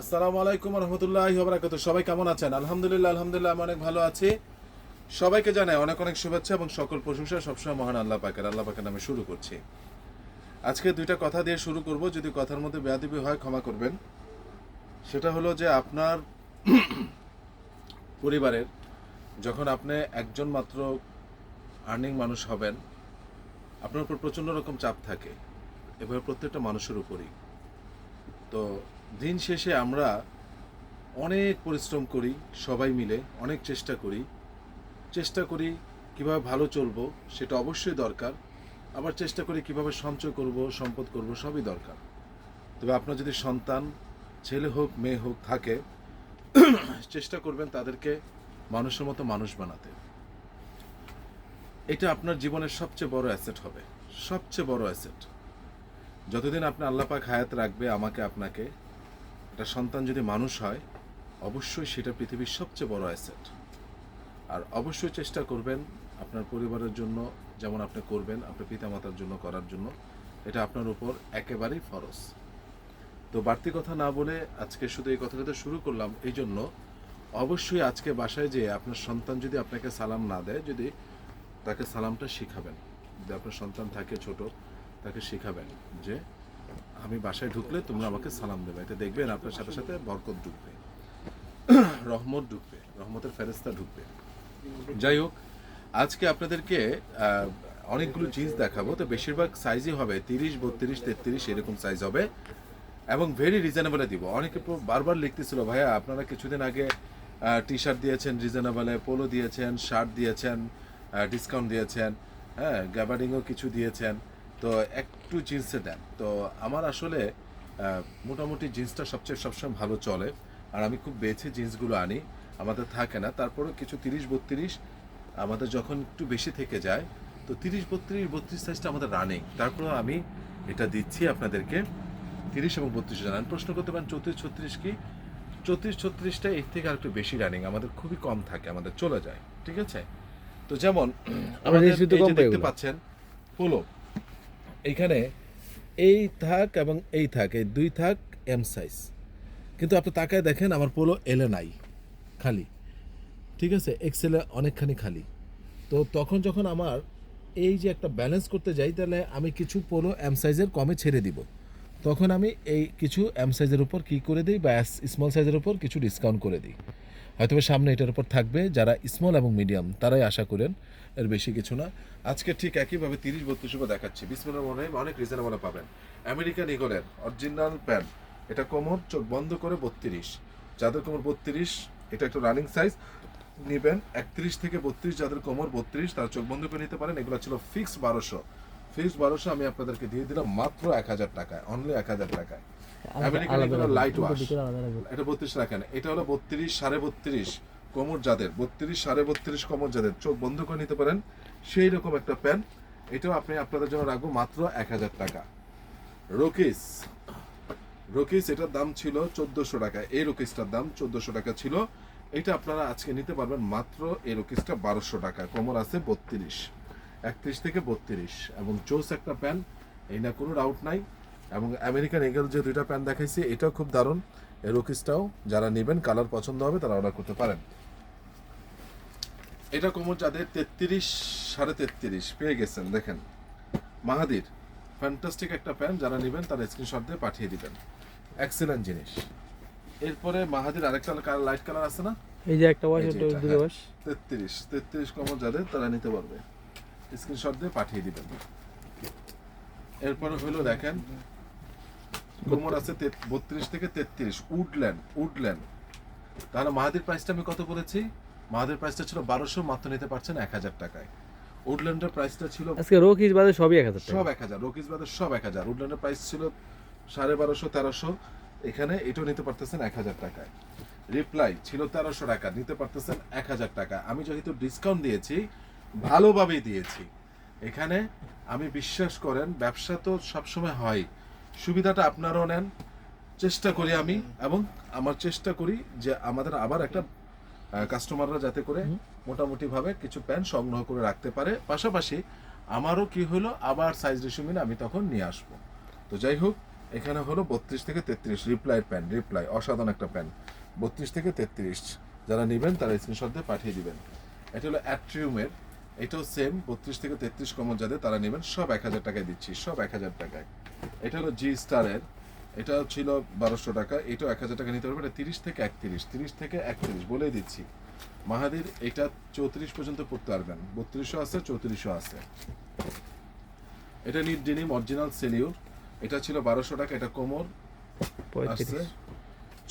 আসসালামু আলাইকুম রহমতুল্লাহ বারাকাত সবাই কেমন আছেন? আলহামদুলিল্লাহ আলহামদুলিল্লাহ, আমি অনেক ভালো আছি। সবাইকে জানাই অনেক অনেক শুভেচ্ছা এবং সকল প্রশংসা। সবসময় মহান আল্লাহ পাকের আল্লাহ পাকের নামে শুরু করছি। আজকে দুইটা কথা দিয়ে শুরু করব, যদি কথার মধ্যে বেয়াদবি হয়, ক্ষমা করবেন। সেটা হলো যে আপনার পরিবারের যখন আপনি একজন মাত্র আর্নিং মানুষ হবেন, আপনার উপর প্রচণ্ড রকম চাপ থাকে। এভাবে প্রত্যেকটা মানুষের উপরই। তো দিন শেষে আমরা অনেক পরিশ্রম করি, সবাই মিলে অনেক চেষ্টা করি। চেষ্টা করি কীভাবে ভালো চলবো, সেটা অবশ্যই দরকার। আবার চেষ্টা করি কীভাবে সঞ্চয় করব, সম্পদ করব, সবই দরকার। তবে আপনার যদি সন্তান, ছেলে হোক, মেয়ে হোক থাকে, চেষ্টা করবেন তাদেরকে মানুষের মতো মানুষ বানাতে। এটা আপনার জীবনের সবচেয়ে বড় অ্যাসেট হবে। সবচেয়ে বড় অ্যাসেট। যতদিন আপনি আল্লাহ পাক হায়াত রাখবে আমাকে, আপনাকে একটা সন্তান যদি মানুষ হয়, অবশ্যই সেটা পৃথিবীর সবচেয়ে বড় অ্যাসেট আর অবশ্যই চেষ্টা করবেন আপনার পরিবারের জন্য, যেমন আপনি করবেন, আপনার পিতামাতার জন্য করার জন্য, এটা আপনার উপর একেবারেই ফরজ। তো বাড়তি কথা না বলে আজকে শুধু এই কথাটা শুরু করলাম, এই জন্য অবশ্যই আজকে বাসায় যে আপনার সন্তান যদি আপনাকে সালাম না দেয়, যদি তাকে সালামটা শিখাবেন, যদি আপনার সন্তান থাকে ছোট, তাকে শিখাবেন যে আমি বাসায় ঢুকলে তোমরা আমাকে সালাম দেবে। এটা দেখবেন আপনার সাথে সাথে বরকত ঢুকবে। রহমত ঢুকবে, রহমতের ফেরেস্তা ঢুকবে। যাই হোক, আজকে আপনাদেরকে অনেকগুলো জিন্স দেখাবো। তো বেশিরভাগ সাইজই হবে তিরিশ, বত্রিশ, তেত্রিশ, এরকম সাইজ হবে। এবং ভেরি রিজনেবলে দিব। অনেকে বারবার লিখতেছিল, ভাইয়া, আপনারা কিছুদিন আগে টি শার্ট দিয়েছেন রিজনেবলে পোলো দিয়েছেন শার্ট দিয়েছেন ডিসকাউন্ট দিয়েছেন হ্যাঁ গ্যাবার্ডিংও কিছু দিয়েছেন। তো একটু জিন্সে দেন। তো আমার আসলে মোটামুটি জিন্সটা সবচেয়ে সবসময় ভালো চলে। আর আমি খুব বেছে জিন্সগুলো আনি আমাদের থাকে না। তারপরেও কিছু তিরিশ বত্রিশ আমাদের যখন একটু বেশি থেকে যায় তো তিরিশ বত্রিশ বত্রিশ সাইজটা আমাদের রানিং তারপরেও আমি এটা দিচ্ছি আপনাদেরকে তিরিশ এবং বত্রিশ জানান। প্রশ্ন করতে পারেন চৌত্রিশ ছত্রিশ কি? চৌত্রিশ ছত্রিশটা এর থেকে আর একটু বেশি রানিং আমাদের খুবই কম থাকে আমাদের চলে যায়। ঠিক আছে? তো যেমন আমাদের দেখতে পাচ্ছেন পোলো এইখানে এই থাক এবং এই থাক, এই দুই থাক, এম সাইজ কিন্তু আপনি তাকায় দেখেন আমার পোলো এলে নাই, খালি। ঠিক আছে? এক্সেলে অনেকখানি খালি। তো তখন যখন আমার এই যে একটা ব্যালেন্স করতে যাই, তাহলে আমি কিছু পোলো এম সাইজের কমে ছেড়ে দিব। তখন আমি এই কিছু এম সাইজের উপর কি করে দিই বা স্মল সাইজের উপর কিছু ডিসকাউন্ট করে দিই। হয়তো সামনে এটার উপর থাকবে, যারা স্মল এবং মিডিয়াম তারাই আশা করেন এর বেশি কিছু না। আজকে ঠিক একইভাবে তিরিশ বত্রিশ উপর দেখাচ্ছি বিসমিল্লাহ মনে অনেক রিজনেবল পাবেন। আমেরিকান ইগলের অরিজিনাল প্যান্ট এটা কোমর, চোখ বন্ধ করে বত্রিশ। যাদের কোমর বত্রিশ, এটা একটা রানিং সাইজ নেবেন। একত্রিশ থেকে বত্রিশ যাদের কোমর বত্রিশ, তারা চোখ বন্ধ করে নিতে পারেন। এগুলো ছিল ফিক্স বারোশো। ফিক্স বারোশো আমি আপনাদেরকে দিয়ে দিলাম মাত্র এক হাজার টাকায় অনলি এক হাজার টাকায়। আমেরিকান এগুলো লাইট ওয়াশ এটা বত্রিশ রাখেন। এটা হলো বত্রিশ সাড়ে বত্রিশ কোমর যাদের। বত্রিশ সাড়ে বত্রিশ কোমর যাদের। চোখ বন্ধ করে নিতে পারেন। সেই রকম একটা প্যান্ট। এটাও আপনি আপনাদের জন্য রাখব মাত্র এক হাজার টাকা। রকিস। রকিস এটার দাম ছিল চোদ্দোশো টাকা। এই রকিসটার দাম চোদ্দোশো টাকা ছিল। এটা আপনারা আজকে নিতে পারবেন মাত্র এই রকিসটা বারোশো টাকা। কোমর আছে বত্রিশ। একত্রিশ থেকে বত্রিশ। এবং চোস একটা প্যান্ট। এই না কোনো ডাউট নাই। এবং আমেরিকান এগেল যে দুইটা প্যান্ট দেখাইছি এটাও খুব দারুণ। এই রকিসটাও যারা নেবেন কালার পছন্দ হবে তারা অর্ডার করতে পারেন। এটা কোমর যাদের তেত্রিশ সাড়ে তেত্রিশ পেয়ে গেছেন দেখেন। মাহাদির ফ্যান্টাস্টিক একটা প্যান্ট যারা নেবেন তারা স্ক্রিনশট দিয়ে পাঠিয়ে দিবেন। এক্সেলেন্ট জিনিস। এরপরে মাহাদির আরেকটা কালার লাইট কালার আছে না? এই যে একটা ওয়াশ এটা, হ্যাঁ। ওয়াশ তেত্রিশ তেত্রিশ কমর যাদের তারা নিতে পারবে। স্ক্রিনশট দিয়ে পাঠিয়ে দিবেন। এরপরে হলো দেখেন কোমর আছে বত্রিশ থেকে তেত্রিশ। Woodland Woodland. তাহলে মাহাদির প্রাইসটা আমি কত বলেছি? মাহাদির প্রাইসটা ছিল বারোশো মাত্র নিতে পারছেন এক হাজার টাকায়। উডল্যান্ডের প্রাইসটা ছিল আজকে রোকিস বাদে সবই এক হাজার সব এক হাজার রকিস বাদের সব এক হাজার। উডল্যান্ডের প্রাইস ছিল সাড়ে বারোশো তেরোশো। এখানে এটাও নিতে পারতেছেন এক হাজার টাকায়। রিপ্লাই ছিল তেরোশো টাকা নিতে পারতেছেন এক হাজার টাকা। আমি যেহেতু ডিসকাউন্ট দিয়েছি ভালোভাবেই দিয়েছি। এখানে আমি বিশ্বাস করেন ব্যবসা তো সবসময় হয়। সুবিধাটা আপনারাও নেন। চেষ্টা করি আমি এবং আমার চেষ্টা করি যে আমাদের আবার একটা কাস্টমাররা যাতে করে মোটামুটি ভাবে কিছু প্যান্ট সংগ্রহ করে রাখতে পারে। পাশাপাশি আমারও কি হলো আবার সাইজ রেশু মিলে আমি তখন নিয়ে আসব। তো যাই হোক এখানে হলো বত্রিশ থেকে তেত্রিশ রিপ্লাই প্যান রিপ্লাই অসাধারণ একটা প্যান্ট বত্রিশ থেকে তেত্রিশ যারা নেবেন তারা স্ক্রিনশট দিয়ে পাঠিয়ে দিবেন। এটা হলো অ্যাট্রিউমের এটাও সেম বত্রিশ থেকে তেত্রিশ কমন যাদের তারা নেবেন সব এক হাজার টাকায় দিচ্ছি সব এক হাজার টাকায়। এটা হলো জি স্টারের এটা ছিল বারোশো টাকা এটাও এক হাজার টাকা নিতে পারবে এটা তিরিশ থেকে একত্রিশ তিরিশ থেকে একত্রিশ বলে দিচ্ছি। মাহাদির এটা চৌত্রিশ পর্যন্ত পড়তে পারবেন বত্রিশশো আছে চৌত্রিশশো আছে। এটা নিট ডেনিম অরিজিনাল সেলিউর এটা ছিল বারোশো টাকা এটা কোমর আসছে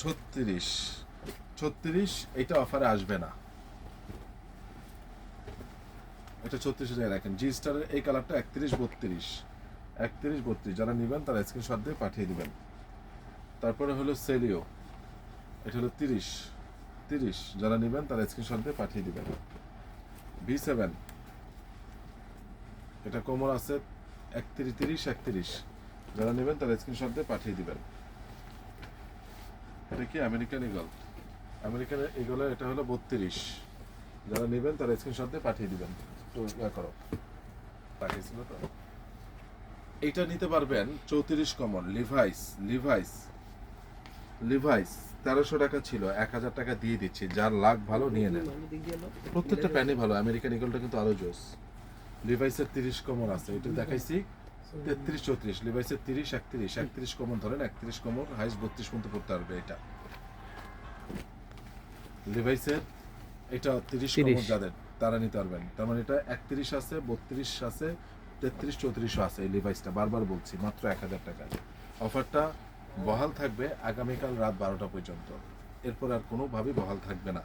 ছত্রিশ ছত্রিশ এটা অফারে আসবে না। এটা ছত্রিশ হাজার রাখেন জি স্টারের এই কালারটা একত্রিশ বত্রিশ। একত্রিশ, বত্রিশ। যারা নেবেন, তারা স্ক্রিনশট দিয়ে পাঠিয়ে দিবেন। তারপরে হলো সেলিও। এটা হলো তিরিশ। তিরিশ। যারা নেবেন, তারা স্ক্রিনশট দিয়ে পাঠিয়ে দিবেন। V seven. এটা কোমর আছে, একত্রিশ, তিরিশ, একত্রিশ। যারা নেবেন, তারা স্ক্রিনশট দিয়ে পাঠিয়ে দিবেন। এটা কি আমেরিকান ইগল আমেরিকান ইগলের এটা হলো বত্রিশ। যারা নেবেন, তারা স্ক্রিনশট দিয়ে পাঠিয়ে দিবেন। তো ইয়া করো। পাঠিয়েছিল তো? এইটা নিতে পারবেন চৌত্রিশ কমন লিভাইস লিভাইস লিভাইস তেরোশো টাকা ছিল এক হাজার টাকা দিয়ে দিচ্ছি। যার লাখ ভালো নিয়ে নেন। প্রত্যেকটা প্যানই ভালো আমেরিকান ইগলটা কিন্তু আরও জোস। লিভাইসের তিরিশ কমন আছে এটা দেখাইছি। তেত্রিশ চৌত্রিশ লিভাইসের তিরিশ একত্রিশ একত্রিশ কমন ধরেন একত্রিশ কমন হাইস বত্রিশ পর্যন্ত পড়তে পারবে এটা। লিভাইসের এটা তিরিশ কমন যাদের তারা নিতে পারবেন। তার মানে এটা একত্রিশ আছে বত্রিশ আছে তেত্রিশ চৌত্রিশও আছে, এই লিভাইসটা বারবার বলছি, মাত্র এক হাজার টাকা। অফারটা বহাল থাকবে আগামীকাল রাত বারোটা পর্যন্ত। এরপর আর কোনোভাবেই বহাল থাকবে না।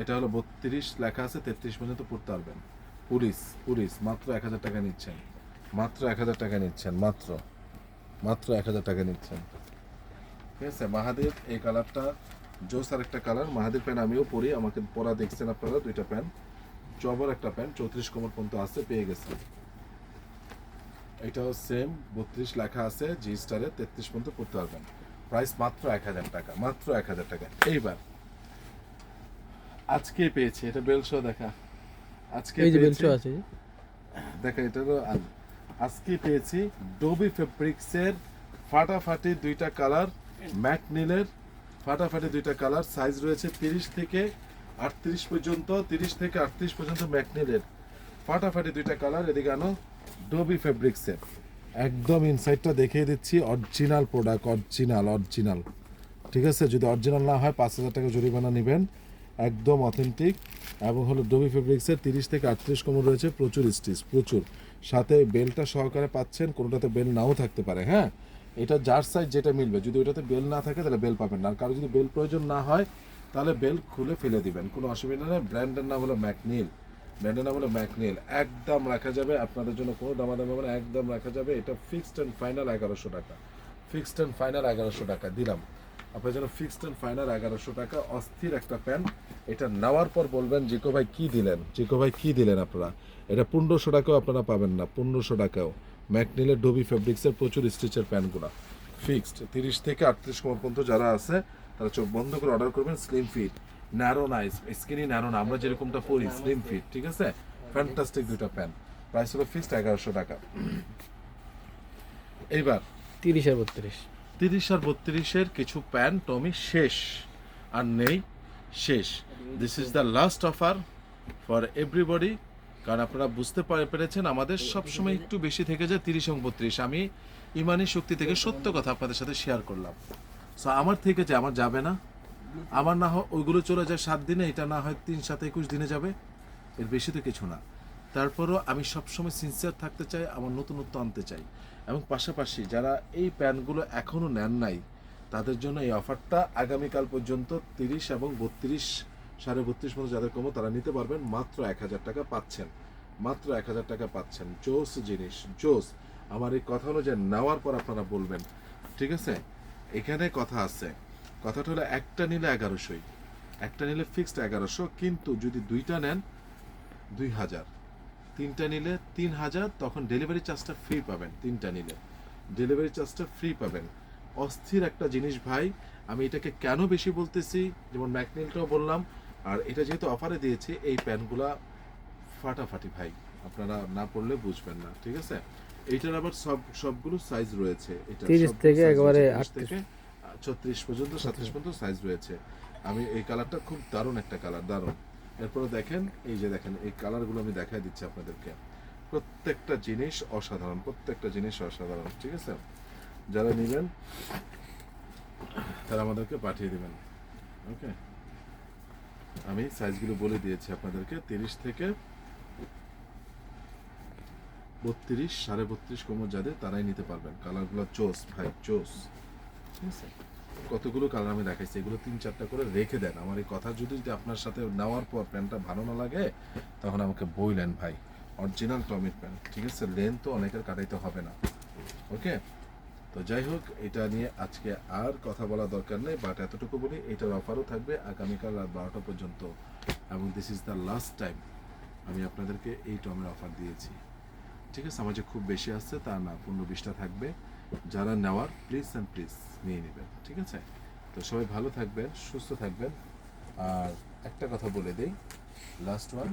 এটা হলো বত্রিশ লেখা আছে, তেত্রিশ পর্যন্ত পড়তে পারবেন। পুলিশ পুলিশ, মাত্র এক হাজার টাকা নিচ্ছেন। মাত্র এক হাজার টাকা নিচ্ছেন, মাত্র। মাত্র এক হাজার টাকা নিচ্ছেন। ঠিক আছে মাহাদের এই কালারটা জোস আর একটা কালার। মাহাদের প্যান্ট আমিও পরি, আমাকে পরা দেখছেন আপনারা, দুইটা প্যান্ট। জবর একটা প্যান্ট, চৌত্রিশ কমর পর্যন্ত আছে, পেয়ে গেছেন। এটাও সেম বত্রিশ লেখা আছে জি স্টারে তেত্রিশ পর্যন্ত পড়তে পারবেন। প্রাইস মাত্র এক হাজার টাকা মাত্র এক হাজার টাকা। এইবার আজকে পেয়েছি এটা বেলশো দেখা। আজকে এই যে বেঞ্চও আছে। দেখা এটা তো আজকে পেয়েছি ডোবি ফেব্রিক্সের ফাটাফাটি দুইটা কালার ম্যাট নীলের ফাটাফাটি দুইটা কালার সাইজ রয়েছে তিরিশ থেকে আটত্রিশ পর্যন্ত তিরিশ থেকে আটত্রিশ পর্যন্ত ম্যাকনিলের ফাটাফাটি দুইটা কালার এদিকে আনো। ডোবি ফেব্রিক্সের একদম ইনসাইডটা দেখিয়ে দিচ্ছি অরিজিনাল প্রোডাক্ট অরিজিনাল অরিজিনাল ঠিক আছে? যদি অরিজিনাল না হয়, পাঁচ হাজার টাকা জরিমানা নেবেন। একদম অথেন্টিক এবং হলো ডোবি ফেব্রিক্সের তিরিশ থেকে আটত্রিশ কমন রয়েছে, প্রচুর স্টিচ প্রচুর। সাথে বেলটা সহকারে পাচ্ছেন, কোনোটাতে বেল নাও থাকতে পারে হ্যাঁ? এটা যার সাইজ যেটা মিলবে। যদি ওটাতে বেল না থাকে, তাহলে বেল পাবেন না। আর কারও যদি বেল প্রয়োজন না হয়, তাহলে বেল খুলে ফেলে দিবেন। কোনো অসুবিধা নেই। ব্র্যান্ডের নাম হলো ম্যাকনিল ব্র্যান্ডের নাম হলো ম্যাকনিল একদম রাখা যাবে। আপনাদের জন্য কোনো দামাদামি হবে না, একদম রাখা যাবে। এটা ফিক্সড অ্যান্ড ফাইনাল এগারোশো টাকা। ফিক্সড অ্যান্ড ফাইনাল এগারোশো টাকা, দিলাম। আপনার জন্য ফিক্সড অ্যান্ড ফাইনাল এগারোশো টাকা, অস্থির একটা প্যান্ট এটা নেওয়ার পর বলবেন, জিকো ভাই, কি দিলেন? জিকো ভাই, কি দিলেন আপনারা? এটা পনেরোশো টাকাও আপনারা পাবেন না, পনেরোশো টাকাও। ম্যাকনিলের ডোবি ফেব্রিক্সের প্রচুর স্টিচের প্যান্টগুলো ফিক্সড তিরিশ থেকে আটত্রিশ পর্যন্ত যারা আছে, তারা চোখ বন্ধ করে অর্ডার করবেন slim fit narrow nice skinny narrow না আমরা যেরকমটা পরি স্লিম ফিট ঠিক আছে? ফ্যান্টাস্টিক দুইটা প্যান্ট প্রাইস হলো ফিক্সড এগারোশো টাকা। এইবার তিরিশ আর বত্রিশ। তিরিশ আর বত্রিশের কিছু প্যান্ট টমি শেষ। আর নেই শেষ। This is the last offer for everybody কারণ আপনারা বুঝতে পারে পেরেছেন আমাদের সবসময় একটু বেশি থেকে যায় তিরিশ এবং বত্রিশ। আমি ইমানি শক্তি থেকে সত্য কথা আপনাদের সাথে শেয়ার করলাম। সো আমার থেকে যে আমার যাবে না। আমার না হয় ওইগুলো চলে যায় সাত দিনে, এটা না হয় তিন সাত একুশ দিনে যাবে। এর বেশি তো কিছু না। তারপরও আমি সবসময় সিনসিয়ার থাকতে চাই, আমার নতুনত্ব আনতে চাই। এবং পাশাপাশি যারা এই প্যান্টগুলো এখনও নেন নাই, তাদের জন্য এই অফারটা আগামীকাল পর্যন্ত তিরিশ এবং বত্রিশ, সাড়ে বত্রিশ মতো যাদের কমো তারা নিতে পারবেন। মাত্র এক হাজার টাকা পাচ্ছেন। মাত্র এক হাজার টাকা পাচ্ছেন। জোস জিনিস, জোস। আমার এই কথা অনুযায়ী নেওয়ার পর আপনারা বলবেন, ঠিক আছে, এখানে কথা আছে। কথাটা হলো একটা নিলে এগারোশোই একটা নিলে ফিক্সড এগারোশো কিন্তু যদি দুইটা নেন দুই হাজার। তিনটা নিলে তিন হাজার তখন ডেলিভারি চার্জটা ফ্রি পাবেন তিনটা নিলে। ডেলিভারি চার্জটা ফ্রি পাবেন। অস্থির একটা জিনিস ভাই আমি এটাকে কেন বেশি বলতেছি? যেমন ম্যাকনিলটাও বললাম আর এটা যেহেতু অফারে দিয়েছি এই প্যান্টগুলা ফাটাফাটি ভাই আপনারা না পড়লে বুঝবেন না ঠিক আছে? এইটার আবার সব সবগুলো সাইজ রয়েছে এটা 30 থেকে একেবারে রয়েছে, 30 থেকে ছত্রিশ পর্যন্ত সাতত্রিশ পর্যন্ত সাইজ রয়েছে। আমি এই কালারটা খুব দারুণ একটা কালার দারুণ। এরপরে দেখেন এই যে দেখেন এই কালারগুলো আমি দেখাই দিচ্ছি আপনাদেরকে। প্রত্যেকটা জিনিস অসাধারণ প্রত্যেকটা জিনিস অসাধারণ ঠিক আছে? যারা নেবেন তারা আমাদেরকে পাঠিয়ে দেবেন। ওকে? আমি সাইজগুলো বলে দিয়েছি আপনাদেরকে তিরিশ থেকে বত্রিশ সাড়ে বত্রিশ কোমর যাদের তারাই নিতে পারবেন। কালারগুলো চোস ভাই চোস ঠিক আছে? কতগুলো কালার আমি দেখাইছি, এগুলো তিন চারটা করে রেখে দেন। আমার এই কথা যদি আপনার সাথে নেওয়ার পর প্যান্টটা ভালো না লাগে, তখন আমাকে বইলেন ভাই। অরিজিনাল টমিট প্যান্ট ঠিক আছে? লেন তো অনেকের কাটাইতে হবে না। ওকে তো যাই হোক, এটা নিয়ে আজকে আর কথা বলা দরকার নেই বাট এতটুকু বলি, এটার অফারও থাকবে আগামীকাল রাত বারোটা পর্যন্ত। এবং this is the last time আমি আপনাদেরকে এই টমের অফার দিয়েছি। ঠিক আছে? আমার যে খুব বেশি আসছে তা না পনেরো বিশটা থাকবে। যারা নেওয়ার প্লিজ অ্যান্ড প্লিজ নিয়ে নেবেন ঠিক আছে? তো সবাই ভালো থাকবেন সুস্থ থাকবেন। আর একটা কথা বলে দেই লাস্ট ওয়ান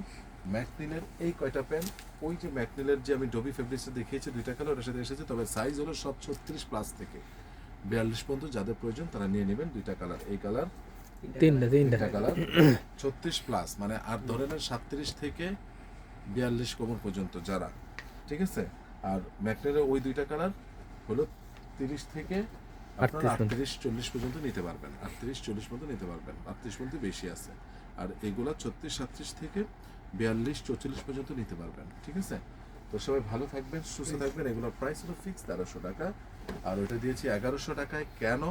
ম্যাকনিলের এই কয়টা পেন ওই যে ম্যাকনিলের যে আমি ডবি ফেব্রিক্সটা দেখিয়েছি দুইটা কালার ওটার সাথে এসেছে তবে সাইজ হলো সব ছত্রিশ প্লাস থেকে। বিয়াল্লিশ পর্যন্ত যাদের প্রয়োজন তারা নিয়ে নেবেন দুইটা কালার এই কালার তিনটা তিনটা। কালার ছত্রিশ প্লাস মানে আর ধরে নেন সাতত্রিশ থেকে বিয়াল্লিশ কোমর পর্যন্ত যারা। ঠিক আছে? আর ম্যাকনের ওই দুইটা কালার হলো তিরিশ থেকে আপনারা আটত্রিশ চল্লিশ পর্যন্ত নিতে পারবেন। আটত্রিশ চল্লিশ পর্যন্ত নিতে পারবেন। আটত্রিশ পর্যন্ত বেশি আছে। আর এগুলা ছত্রিশ সাতত্রিশ থেকে বিয়াল্লিশ চৌচল্লিশ পর্যন্ত নিতে পারবেন। ঠিক আছে? তো সবাই ভালো থাকবেন সুস্থ থাকবেন। এগুলোর প্রাইস হলো ফিক্স তেরোশো টাকা। আর ওটা দিয়েছি এগারোশো টাকায়। কেন?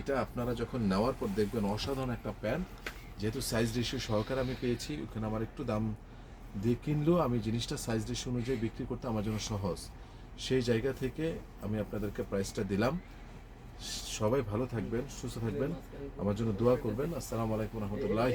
এটা আপনারা যখন নেওয়ার পর দেখবেন অসাধারণ একটা প্যান্ট যেহেতু সাইজ রেশিও সহকারে আমি পেয়েছি ওখানে আমার একটু দাম দিয়ে কিনলেও আমি জিনিসটা সাইজ রেশিও অনুযায়ী বিক্রি করতে আমার জন্য সহজ। সেই জায়গা থেকে আমি আপনাদেরকে প্রাইসটা দিলাম। সবাই ভালো থাকবেন, সুস্থ থাকবেন। আমার জন্য দোয়া করবেন। আসসালামু আলাইকুম রহমতুল্লাহ